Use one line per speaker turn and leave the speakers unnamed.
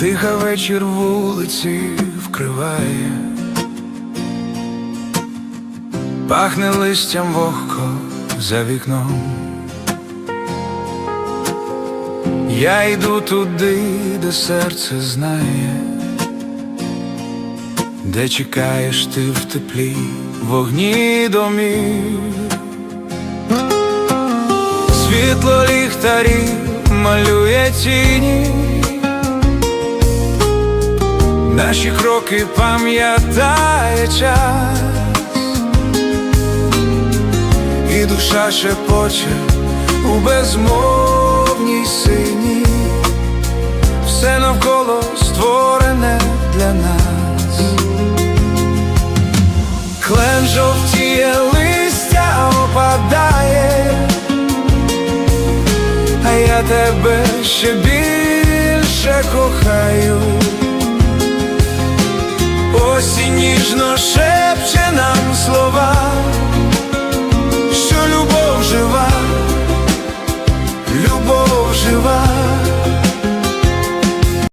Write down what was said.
Тиха вечір вулиці вкриває, пахне листям вогко за вікном. Я йду туди, де серце знає, де чекаєш ти в теплі вогні домів. Світло ліхтарів малює тіні, наші кроки пам'ятає час, і душа шепоче у безмовній сині, все навколо створене для нас. Клен жовтіє листя опадає, а я тебе ще більше кохаю. Ніжно слова,